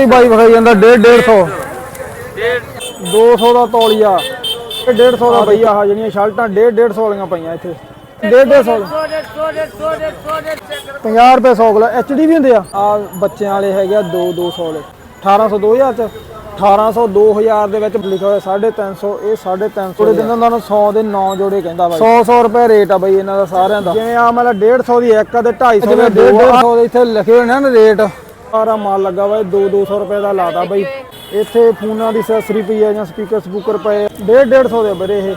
ਹੀ ਬਾਈ ਵਿਖਾਈ ਜਾਂਦਾ 1.5 150 200 ਦਾ ਤੌਲੀਆ। ਇਹ 150 ਦਾ ਬਈ ਆਹ ਜਿਹੜੀਆਂ ਸ਼ਰਟਾਂ 1.5 150 ਵਾਲੀਆਂ ਪਈਆਂ ਇੱਥੇ। 1.5 50 ਰੁਪਏ 100 ਕਿਲੋ ਐਚਡੀ ਵੀ ਹੁੰਦੇ ਆ। ਆ ਬੱਚਿਆਂ ਵਾਲੇ ਹੈਗੇ ਆ 2 200 ਵਾਲੇ। 1800 2000 ਚ। 1800 2000 ਦੇ ਵਿੱਚ ਲਿਖਿਆ ਹੋਇਆ 350 ਇਹ 350 ਥੋੜੇ ਦਿਨ ਉਹਨਾਂ ਨੂੰ 100 ਦੇ 9 ਜੋੜੇ ਕਹਿੰਦਾ ਬਾਈ। 100 100 ਰੁਪਏ ਰੇਟ ਆ ਬਾਈ ਇਹਨਾਂ ਦਾ ਸਾਰਿਆਂ ਦਾ। ਜਿਵੇਂ ਆ ਮਤਲਬ 150 ਦੀ ਇੱਕ ਤੇ 250 ਦੇ 150 ਦੇ ਇੱਥੇ ਲਿਖੇ ਹੋਏ ਨੇ ਨਾ ਰੇਟ। ਸਾਰਾ ਮਾਲ ਲੱਗਾ ਵਾ 2 200 ਰੁਪਏ ਦਾ ਲਾਦਾ ਬਾਈ। ਇੱਥੇ ਫੋਨਾਂ ਦੀ ਅਸੈਸਰੀ ਪਈ ਆ ਜਾਂ ਸਪੀਕਰ ਸਪੂਕਰ ਪਏ 1.5 150 ਦੇ ਬਰੇ ਇਹ।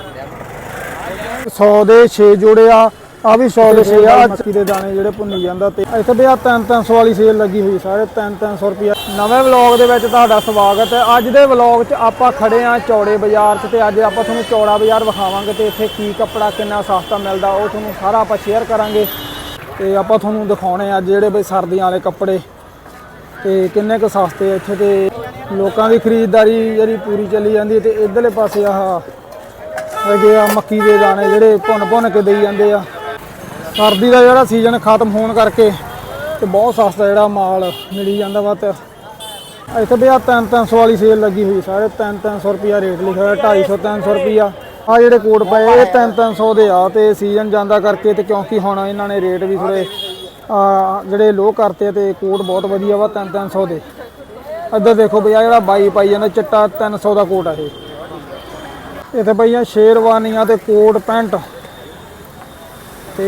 100 ਦੇ 6 ਜੋੜੇ ਆ ਆ ਵੀ 100 ਦੇ 6 ਆ। ਮੱਕੀ ਦੇ ਦਾਣੇ ਜਿਹੜੇ ਭੁੰਨੀ ਜਾਂਦਾ ਤੇ ਇੱਥੇ ਵੀ ਆ 300 ਵਾਲੀ ਸੇਲ ਲੱਗੀ ਹੋਈ ਸਾਰੇ 300 ਰੁਪਿਆ ਨਵੇਂ ਵਲੌਗ ਦੇ ਵਿੱਚ ਤੁਹਾਡਾ ਸਵਾਗਤ ਹੈ। ਅੱਜ ਦੇ ਵਲੌਗ 'ਚ ਆਪਾਂ ਖੜੇ ਆ ਚੌੜੇ ਬਾਜ਼ਾਰ 'ਚ ਤੇ ਅੱਜ ਆਪਾਂ ਤੁਹਾਨੂੰ ਚੌੜਾ ਬਾਜ਼ਾਰ ਵਿਖਾਵਾਂਗੇ ਤੇ ਇੱਥੇ ਕੀ ਕੱਪੜਾ ਕਿੰਨਾ ਸਸਤਾ ਮਿਲਦਾ ਉਹ ਤੁਹਾਨੂੰ ਸਾਰਾ ਆਪਾਂ ਸ਼ੇਅਰ ਕਰਾਂਗੇ। ਤੇ ਆਪਾਂ ਤੁਹਾਨੂੰ ਦਿਖਾਉਣੇ ਆ ਅੱਜ ਜਿਹੜੇ ਬਈ ਸਰਦੀਆਂ ਵਾਲੇ ਕੱਪੜੇ। ਤੇ ਕਿੰਨੇ ਕੁ ਸਸਤੇ ਇੱਥੇ ਤੇ ਲੋਕਾਂ ਦੀ ਖਰੀਦਦਾਰੀ ਜਿਹੜੀ ਪੂਰੀ ਚੱਲੀ ਜਾਂਦੀ ਹੈ ਤੇ ਇਧਰਲੇ ਪਾਸੇ ਆਹ ਹੈਗੇ ਆ ਮੱਕੀ ਦੇ ਦਾਣੇ ਜਿਹੜੇ ਭੁੰਨ ਭੁੰਨ ਕੇ ਦੇਈ ਜਾਂਦੇ ਆ। ਸਰਦੀ ਦਾ ਜਿਹੜਾ ਸੀਜ਼ਨ ਖਤਮ ਹੋਣ ਕਰਕੇ ਤੇ ਬਹੁਤ ਸਸਤਾ ਜਿਹੜਾ ਮਾਲ ਮਿਲੀ ਜਾਂਦਾ ਵਾ ਤੇ ਇੱਥੇ ਵੀ ਆ 300 ਵਾਲੀ ਸੇਲ ਲੱਗੀ ਹੋਈ ਸਾਰੇ 300 ਰੁਪਿਆ ਰੇਟ ਲਿਖਿਆ ਹੋਇਆ 250 300 ਰੁਪਿਆ ਆ ਜਿਹੜੇ ਕੋਟ ਪਏ, ਇਹ 300 ਦੇ ਆ ਤੇ ਸੀਜ਼ਨ ਜਾਂਦਾ ਕਰਕੇ ਤੇ ਕਿਉਂਕਿ ਹੁਣ ਇਹਨਾਂ ਨੇ ਰੇਟ ਵੀ ਥੋੜੇ ਜਿਹੜੇ ਲੋ ਕਰਤੇ ਆ ਤੇ ਕੋਟ ਬਹੁਤ ਵਧੀਆ ਵਾ 300 ਦੇ। ਇੱਧਰ ਦੇਖੋ ਬਈ ਆ ਜਿਹੜਾ ਬਾਈ ਪਾਈ ਜਾਂਦਾ, ਚਿੱਟਾ 300 ਦਾ ਕੋਟ ਆ ਇਹ। ਇੱਥੇ ਪਈਆਂ ਸ਼ੇਰਵਾਨੀਆਂ ਤੇ ਕੋਟ ਪੈਂਟ। ਤੇ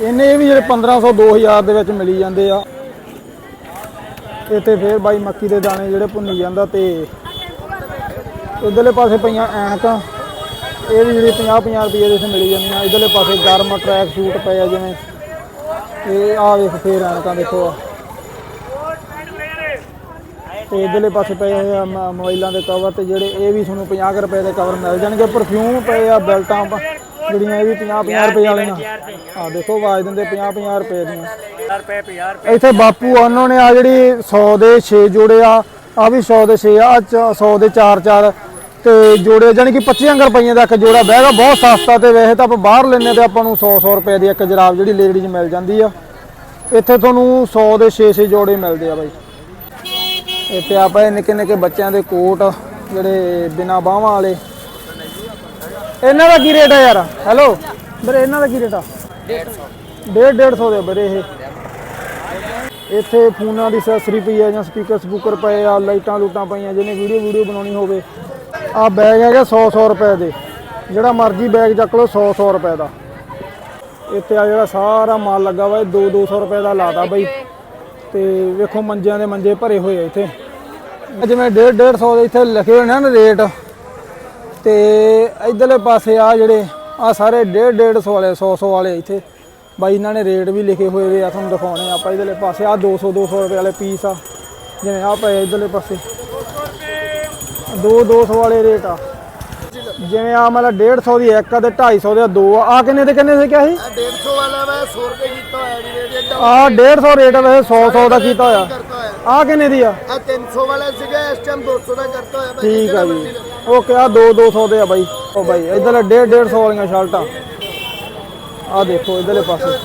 ਇਹਨੇ ਵੀ ਜਿਹੜੇ 1500 2000 ਦੇ ਵਿੱਚ ਮਿਲੀ ਜਾਂਦੇ ਆ। ਇੱਥੇ ਫੇਰ ਬਾਈ ਮੱਕੀ ਦੇ ਦਾਣੇ ਜਿਹੜੇ ਭੁੰਨੀ ਜਾਂਦਾ ਤੇ ਇਧਰਲੇ ਪਾਸੇ ਪਈਆਂ ਐਨਕਾਂ। ਇਹ ਵੀ ਜਿਹੜੀ 50 50 ਰੁਪਏ ਦੇ ਇੱਥੇ ਮਿਲੀ ਜਾਂਦੀਆਂ, ਇਧਰਲੇ ਪਾਸੇ ਗਰਮ ਟਰੈਕ ਸੂਟ ਪਏ ਆ ਜਿਵੇਂ। ਇਹ ਆ ਵੇਖ ਫੇਰ ਐਨਕਾਂ ਦੇਖੋ। ਤੇ ਇਧਰਲੇ ਪਾਸੇ ਪਏ ਆ ਮੋਬਾਈਲਾਂ ਦੇ ਕਵਰ ਤੇ ਜਿਹੜੇ ਇਹ ਵੀ ਤੁਹਾਨੂੰ 50 ਰੁਪਏ ਦੇ ਕਵਰ ਮਿਲ ਜਾਣਗੇ। ਪਰਫਿਊਮ ਪਏ ਆ, ਬੈਲਟਾਂ ਜਿਹੜੀਆਂ ਇਹ ਵੀ 50 50 ਰੁਪਏ ਵਾਲੀਆਂ। ਆ ਦੇਖੋ, ਆਵਾਜ਼ ਦਿੰਦੇ 50 50 ਰੁਪਏ ਦੀਆਂ। ਇੱਥੇ ਬਾਪੂ ਉਹਨਾਂ ਨੇ ਆ ਜਿਹੜੀ 100 ਦੇ 6 ਜੋੜੇ ਆ ਆ ਵੀ 100 ਦੇ 6 ਆ 100 ਦੇ 4 4 ਤੇ ਜੋੜੇ ਜਾਨੀ ਕਿ 25 ਰੁਪਈਆਂ ਦਾ ਇੱਕ ਜੋੜਾ ਬੈਗ ਆ ਬਹੁਤ ਸਸਤਾ ਤੇ ਵੈਸੇ ਤਾਂ ਆਪਾਂ ਬਾਹਰ ਲੈਨੇ ਤੇ ਆਪਾਂ ਨੂੰ 100 100 ਰੁਪਏ ਦੀ ਇੱਕ ਜਰਾਬ ਜਿਹੜੀ ਲੇਡੀਜ਼ ਮਿਲ ਜਾਂਦੀ ਆ। ਇੱਥੇ ਤੁਹਾਨੂੰ 100 ਦੇ 6 6 ਜੋੜੇ ਮਿਲਦੇ ਆ ਬਾਈ। ਇੱਥੇ ਆਪਾਂ ਇਹ ਨਿੱਕੇ ਨਿੱਕੇ ਬੱਚਿਆਂ ਦੇ ਕੋਟ ਜਿਹੜੇ ਬਿਨਾ ਬਾਹਾਂ ਵਾਲੇ। ਇਹਨਾਂ ਦਾ ਕੀ ਰੇਟ ਆ ਯਾਰ? ਹੈਲੋ ਵੀਰੇ, ਇਹਨਾਂ ਦਾ ਕੀ ਰੇਟ ਆ? 150 150 ਦੇ ਵੀਰੇ ਇਹ। ਇੱਥੇ ਫੋਨਾਂ ਦੀ ਸੈਸਰੀ ਪਈ ਆ ਜਾਂ ਸਪੀਕਰ ਸਪੂਕਰ ਪਏ ਆ ਲਾਈਟਾਂ ਲੂਟਾਂ ਪਈਆਂ, ਜਿਹਨੇ ਵੀਡੀਓ ਵੀਡੀਓ ਬਣਾਉਣੀ ਹੋਵੇ। ਆ ਬੈਗ ਹੈਗਾ 100 100 ਰੁਪਏ ਦੇ। ਜਿਹੜਾ ਮਰਜ਼ੀ ਬੈਗ ਚੱਕ ਲਓ 100 100 ਰੁਪਏ ਦਾ। ਇੱਥੇ ਆ ਜਿਹੜਾ ਸਾਰਾ ਮਾਲ ਲੱਗਾ ਵਾ, ਇਹ 2 200 ਰੁਪਏ ਦਾ ਲਾਦਾ ਬਾਈ। ਤੇ ਵੇਖੋ ਮੰਜਿਆਂ ਦੇ ਮੰਜੇ ਭਰੇ ਹੋਏ ਆ ਇੱਥੇ। ਜਿਵੇਂ 1.5 150 ਦੇ ਇੱਥੇ ਲਿਖੇ ਹੋਏ ਨੇ ਨਾ ਰੇਟ। ਤੇ ਇਧਰਲੇ ਪਾਸੇ ਆ ਜਿਹੜੇ, ਆ ਸਾਰੇ 1.5 150 ਵਾਲੇ 100 100 ਵਾਲੇ ਇੱਥੇ। ਬਾਈ ਇਹਨਾਂ ਨੇ ਰੇਟ ਵੀ ਲਿਖੇ ਹੋਏ ਵੇ ਆ ਤੁਹਾਨੂੰ ਦਿਖਾਉਣੇ ਆ ਆਪਾਂ। ਇਧਰਲੇ ਪਾਸੇ ਆ 200 200 ਰੁਪਏ ਵਾਲੇ ਪੀਸ ਆ। ਜਿਵੇਂ ਆ ਪਏ ਇਧਰਲੇ ਪਾਸੇ। 2 200 ਵਾਲੇ ਰੇਟ ਆ। ਜਿਵੇਂ ਆ ਮਤਲਬ 150 ਦੀ ਇੱਕ ਆ ਤੇ 250 ਦੇ ਦੋ ਆ। ਆ ਕਿੰਨੇ ਦੇ ਕਿੰਨੇ ਦੇ ਕਿਹਾ ਸੀ? 150 ਵਾਲਾ ਵਾ 100 ਰੁਪਏ ਕੀਤਾ ਹੋਇਆ ਜੀ ਰੇਟ ਆ। 150 ਰੇਟ ਆ ਵੈਸੇ 100 100 ਦਾ ਕੀਤਾ ਹੋਇਆ। ਆ ਕਿੰਨੇ ਦੀ ਆ? ਆ 300 ਵਾਲਾ ਸੀਗਾ ਇਸ ਟਾਈਮ 200 ਦਾ ਕਰਤਾ ਹੋਇਆ ਠੀਕ ਆ ਜੀ। ਓਕੇ ਆ 2 200 ਦੇ ਆ ਬਾਈ। ਉਹ ਬਾਈ ਇਧਰ 1.5 150 ਵਾਲੀਆਂ ਸ਼ਰਟਾਂ। ਆ ਦੇਖੋ ਇਧਰਲੇ ਪਾਸੇ।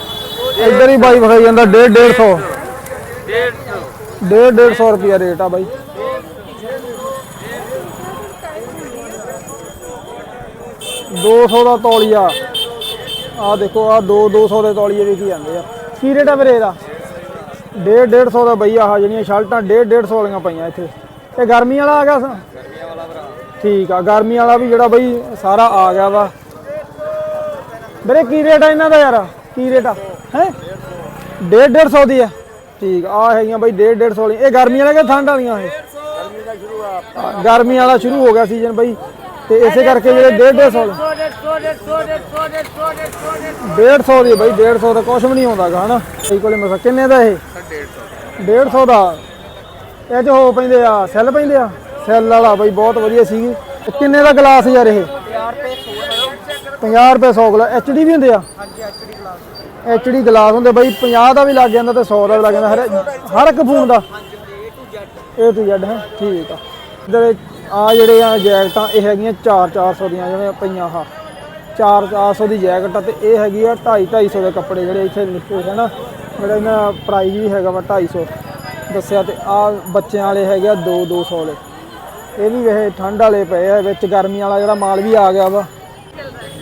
ਇਧਰ ਹੀ ਬਾਈ ਵਿਖਾਈ ਜਾਂਦਾ 1.5 150 1.5 150 ਰੁਪਿਆ ਰੇਟ ਆ ਬਾਈ। ਦੋ ਸੌ ਦਾ ਤੌਲੀਆ। ਆ ਦੇਖੋ ਆ 2 200 ਦੇ ਤੌਲੀਏ ਵੀ ਕੀ ਜਾਂਦੇ ਆ। ਕੀ ਰੇਟ ਆ ਵੀਰੇ ਇਹਦਾ? 1.5 150 ਦਾ ਬਈ ਆਹ ਜਿਹੜੀਆਂ ਸ਼ਰਟਾਂ 1.5 150 ਵਾਲੀਆਂ ਪਈਆਂ ਇੱਥੇ। ਇਹ ਗਰਮੀ ਵਾਲਾ ਆ ਗਿਆ ਸਾ? ਠੀਕ ਆ ਗਰਮੀ ਵਾਲਾ ਵੀ ਜਿਹੜਾ ਬਈ ਸਾਰਾ ਆ ਗਿਆ ਵਾ। ਵੀਰੇ ਕੀ ਰੇਟ ਆ ਇਹਨਾਂ ਦਾ ਯਾਰ? ਕੀ ਰੇਟ ਆ? ਹੈ? 1.5 150 ਦੀ ਆ। ਠੀਕ ਆ ਆਹ ਹੈਗੀਆਂ ਬਈ 1.5 150 ਵਾਲੀ। ਇਹ ਗਰਮੀ ਵਾਲਾ ਕਿ ਠੰਡ ਵਾਲੀਆਂ ਇਹ? ਹਾਂ, ਗਰਮੀ ਵਾਲਾ ਸ਼ੁਰੂ ਹੋ ਗਿਆ ਸੀਜ਼ਨ ਬਈ। ਤੇ ਇਸੇ ਕਰਕੇ ਜਿਹੜੇ 1.5 150 ਵਾਲੇ 150 ਦੀ ਬਈ 150 ਦਾ ਕੁਝ ਵੀ ਨਹੀਂ ਆਉਂਦਾਗਾ, ਹਨਾ? ਇਹ ਕੋਲੇ ਮਸਾ ਕਿੰਨੇ ਦਾ ਇਹ? 150 150 ਦਾ। ਇਹ ਚ ਹੋ ਪੈਂਦੇ ਆ, ਸੈੱਲ ਪੈਂਦੇ ਆ? ਸੈੱਲ ਵਾਲਾ ਬਾਈ, ਬਹੁਤ ਵਧੀਆ ਸੀਗੀ। ਕਿੰਨੇ ਦਾ ਗਲਾਸ ਯਾਰ ਇਹ? 50 ਰੁਪਏ 100 ਗਲਾਸ ਐਚਡੀ ਵੀ ਹੁੰਦੇ ਆ? ਹਾਂਜੀ ਐਚਡੀ ਗਲਾਸ ਐਚਡੀ ਗਲਾਸ ਹੁੰਦੇ ਬਾਈ 50 ਦਾ ਵੀ ਲੱਗ ਜਾਂਦਾ ਤੇ 100 ਦਾ ਵੀ ਲੱਗ ਜਾਂਦਾ। ਹਰ ਹਰ ਇੱਕ ਫੋਨ ਦਾ? ਏ ਟੂ ਜ਼ੈਡ ਹੈ ਠੀਕ ਆ। ਇਧਰ ਆ ਜਿਹੜੇ ਆ ਜੈਕਟਾਂ, ਇਹ ਹੈਗੀਆਂ 4 400 ਦੀਆਂ, ਜਿਵੇਂ ਪਈਆਂ ਆਹ 4 400 ਦੀ ਜੈਕਟ ਆ ਤੇ ਇਹ ਹੈਗੀ ਆ 2.5 250 ਦੇ ਕੱਪੜੇ ਜਿਹੜੇ ਇੱਥੇ ਲਿਖੇ ਹੋਏ ਹਨ, ਜਿਹੜਾ ਇਹਨਾਂ ਪ੍ਰਾਈਸ ਵੀ ਹੈਗਾ ਵਾ 250 ਦੱਸਿਆ ਤੇ ਆ ਬੱਚਿਆਂ ਵਾਲੇ ਹੈਗੇ ਆ 2 200 ਵਾਲੇ। ਇਹ ਵੀ ਵੈਸੇ ਠੰਡ ਵਾਲੇ ਪਏ ਆ, ਵਿੱਚ ਗਰਮੀ ਵਾਲਾ ਜਿਹੜਾ ਮਾਲ ਵੀ ਆ ਗਿਆ ਵਾ।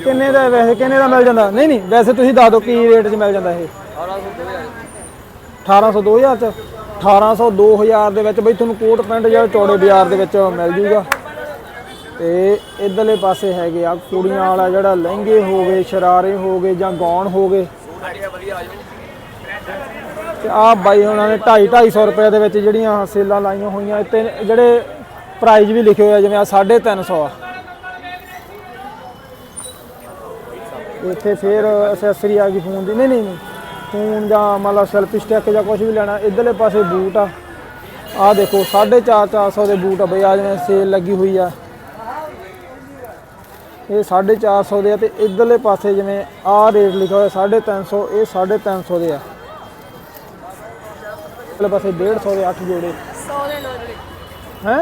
ਕਿੰਨੇ ਦਾ ਵੈਸੇ ਕਿੰਨੇ ਦਾ ਮਿਲ ਜਾਂਦਾ? ਨਹੀਂ ਨਹੀਂ, ਵੈਸੇ ਤੁਸੀਂ ਦੱਸ ਦਿਓ ਕੀ ਰੇਟ 'ਚ ਮਿਲ ਜਾਂਦਾ ਇਹ। 1800 2000 ਚ। 1800 2000 ਦੇ ਵਿੱਚ ਬਈ ਤੁਹਾਨੂੰ ਕੋਟ ਪੈਂਟ ਜਿਹੜਾ ਚੌੜੇ ਬਾਜ਼ਾਰ ਦੇ ਵਿੱਚ ਮਿਲ ਜੂਗਾ। ਤੇ ਇਧਰਲੇ ਪਾਸੇ ਹੈਗੇ ਆ, ਕੁੜੀਆਂ ਵਾਲਾ ਜਿਹੜਾ ਲਹਿੰਗੇ ਹੋ ਗਏ, ਸ਼ਰਾਰੇ ਹੋ ਗਏ ਜਾਂ ਗੌਣ ਹੋ ਗਏ। ਤੇ ਆ ਬਾਈ ਉਹਨਾਂ ਨੇ 2.5 250 ਰੁਪਏ ਦੇ ਵਿੱਚ ਜਿਹੜੀਆਂ ਸੇਲਾਂ ਲਾਈਆਂ ਹੋਈਆਂ ਤੇ ਜਿਹੜੇ ਪ੍ਰਾਈਜ਼ ਵੀ ਲਿਖੇ ਹੋਏ ਆ, ਜਿਵੇਂ ਆ 350 ਆ। ਇੱਥੇ ਫਿਰ ਅਸੈਸਰੀ ਆ ਗਈ, ਫੋਨ ਦੀ। ਨਹੀਂ ਨਹੀਂ ਨਹੀਂ। ਫੋਨ ਜਾਂ ਮੰਨ ਸੈਲਫੀ ਸਟਿਕ ਜਾਂ ਕੁਝ ਵੀ ਲੈਣਾ ਇਧਰਲੇ ਪਾਸੇ ਬੂਟ ਆ। ਆ ਦੇਖੋ 450 400 ਦੇ ਬੂਟ ਆ ਬਈ ਆ ਜਿਵੇਂ ਸੇਲ ਲੱਗੀ ਹੋਈ ਆ। ਇਹ 450 ਦੇ ਆ ਤੇ ਇਧਰਲੇ ਪਾਸੇ ਜਿਵੇਂ ਆ ਰੇਟ ਲਿਖਿਆ ਹੋਇਆ 350 ਇਹ 350 ਦੇ ਆ। ਇਧਰਲੇ ਪਾਸੇ 150 ਦੇ 8 ਜੋੜੇ। 100 ਦੇ ਨੋ ਜਿਹੜੇ ਹੈ?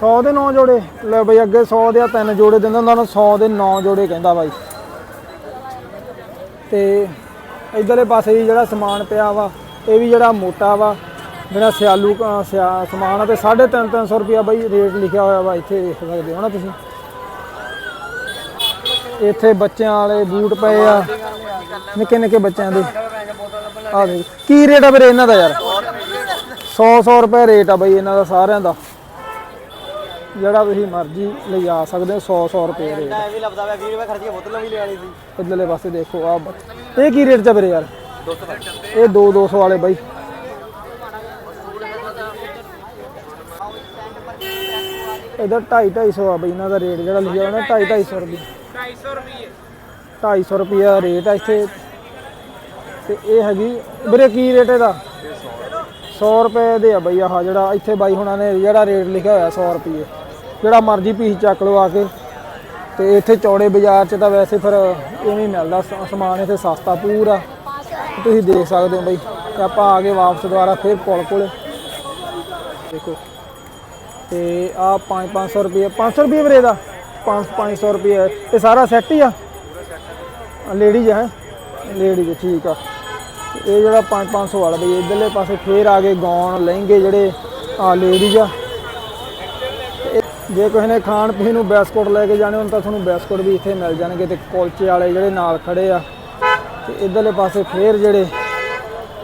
100 ਦੇ 9 ਜੋੜੇ। ਲੈ ਬਈ ਅੱਗੇ 100 ਦੇ ਆ ਤਿੰਨ ਜੋੜੇ ਦਿੰਦਾ ਉਹਨਾਂ ਨੂੰ 100 ਦੇ 9 ਜੋੜੇ ਕਹਿੰਦਾ ਬਾਈ। ਤੇ ਇਧਰਲੇ ਪਾਸੇ ਵੀ ਜਿਹੜਾ ਸਮਾਨ ਪਿਆ ਵਾ ਇਹ ਵੀ ਜਿਹੜਾ ਮੋਟਾ ਵਾ ਜਿਹੜਾ ਸਿਆਲੂ ਅ, ਸਿਆ- ਸਮਾਨ ਆ ਤੇ 350 300 ਰੁਪਿਆ ਬਾਈ ਰੇਟ ਲਿਖਿਆ ਹੋਇਆ ਵਾ ਇੱਥੇ ਦੇਖ ਸਕਦੇ ਹੋ ਨਾ ਤੁਸੀਂ। ਇੱਥੇ ਬੱਚਿਆਂ ਵਾਲੇ ਬੂਟ ਪਏ ਆ ਨਿੱਕੇ ਨਿੱਕੇ ਬੱਚਿਆਂ ਦੇ। ਆ ਦੇਖ ਕੀ ਰੇਟ ਆ ਵੀਰੇ ਇਹਨਾਂ ਦਾ ਯਾਰ? 100 100 ਰੁਪਏ ਰੇਟ ਆ ਬਈ ਇਹਨਾਂ ਦਾ ਸਾਰਿਆਂ ਦਾ। ਜਿਹੜਾ ਤੁਸੀਂ ਮਰਜ਼ੀ ਲਿਜਾ ਸਕਦੇ ਹੋ 100 100 ਰੁਪਏ ਰੇਟ ਇਹ ਵੀ ਲੱਭਦਾ ਵਾ 20 ਰੁਪਏ ਖਰਚ ਬੋਤਲ ਵੀ ਲੈਣੀ ਸੀ। ਇਧਰਲੇ ਪਾਸੇ ਦੇਖੋ ਆ ਇਹ ਕੀ ਰੇਟ ਚ ਆ ਵੀਰੇ ਯਾਰ? ਇਹ 2 200 ਵਾਲੇ ਬਾਈ। ਇਹਦਾ 2.5 250 ਆ ਬਈ, ਇਹਨਾਂ ਦਾ ਰੇਟ ਜਿਹੜਾ ਲਿਖਿਆ ਹੋਇਆ ਨਾ 2.5 250 ਰੁਪਏ 250 ਰੁਪਏ 250 ਰੁਪਏ ਰੇਟ ਆ ਇੱਥੇ। ਤੇ ਇਹ ਹੈਗੀ, ਵੀਰੇ ਕੀ ਰੇਟ ਇਹਦਾ? 100 ਰੁਪਏ ਦੇ ਆ ਬਈ ਆਹ ਜਿਹੜਾ ਇੱਥੇ ਬਾਈ ਹੁਣਾਂ ਨੇ ਜਿਹੜਾ ਰੇਟ ਲਿਖਿਆ ਹੋਇਆ 100 ਰੁਪਏ ਜਿਹੜਾ ਮਰਜ਼ੀ ਪੀਸ ਚੱਕ ਲਓ ਆ ਕੇ। ਤੇ ਇੱਥੇ ਚੌੜੇ ਬਾਜ਼ਾਰ 'ਚ ਤਾਂ ਵੈਸੇ ਫਿਰ ਇਵੇਂ ਹੀ ਮਿਲਦਾ, ਸ- ਸਮਾਨ ਇੱਥੇ ਸਸਤਾ ਪੂਰਾ। ਤੁਸੀਂ ਦੇਖ ਸਕਦੇ ਹੋ ਬਈ, ਤੇ ਆਪਾਂ ਆ ਗਏ ਵਾਪਸ ਦੁਬਾਰਾ ਫਿਰ ਪੁਲ ਕੋਲ। ਦੇਖੋ, ਤੇ ਆ 5 500 ਰੁਪਏ 500 ਰੁਪਏ ਵੀਰੇ ਦਾ? 5 500 ਰੁਪਏ ਇਹ ਸਾਰਾ ਸੈੱਟ ਹੀ ਆ? ਲੇਡੀਜ਼ ਹੈ? ਲੇਡੀਜ਼ ਠੀਕ ਆ। ਇਹ ਜਿਹੜਾ 5 500 ਵਾਲਾ ਬਈ, ਇਧਰਲੇ ਪਾਸੇ ਫੇਰ ਆ ਗਏ ਗੌਣ ਲਹਿੰਗੇ ਜਿਹੜੇ ਆ ਲੇਡੀਜ਼ ਆ। ਜੇ ਕਿਸੇ ਨੇ ਖਾਣ ਪੀਣ ਨੂੰ ਬਿਸਕੁਟ ਲੈ ਕੇ ਜਾਣੇ ਹੋਣ ਤਾਂ ਤੁਹਾਨੂੰ ਬਿਸਕੁਟ ਵੀ ਇੱਥੇ ਮਿਲ ਜਾਣਗੇ ਤੇ ਕੁਲਚੇ ਵਾਲੇ ਜਿਹੜੇ ਨਾਲ ਖੜੇ ਆ ਤੇ ਇਧਰਲੇ ਪਾਸੇ ਫੇਰ ਜਿਹੜੇ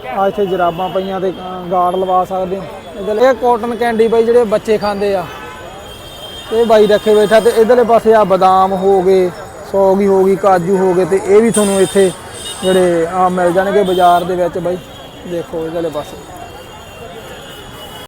ਆ ਇੱਥੇ ਜਰਾਬਾਂ ਪਈਆਂ ਤੇ ਗਾਰਡ ਲਵਾ ਸਕਦੇ ਹੋ। ਇਧਰ ਇਹ ਕੈਂਡੀ ਬਈ ਜਿਹੜੇ ਬੱਚੇ ਖਾਂਦੇ ਆ, ਇਹ ਬਾਈ ਰੱਖੇ ਬੈਠਾ ਤੇ ਇਧਰਲੇ ਪਾਸੇ ਆ ਬਦਾਮ ਹੋ ਗਏ, ਸੌਗੀ ਹੋ ਗਈ, ਕਾਜੂ ਹੋ ਗਏ ਤੇ ਇਹ ਵੀ ਤੁਹਾਨੂੰ ਇੱਥੇ ਜਿਹੜੇ ਆ ਮਿਲ ਜਾਣਗੇ ਬਾਜ਼ਾਰ ਦੇ ਵਿੱਚ ਬਾਈ। ਦੇਖੋ ਇਧਰਲੇ ਪਾਸੇ।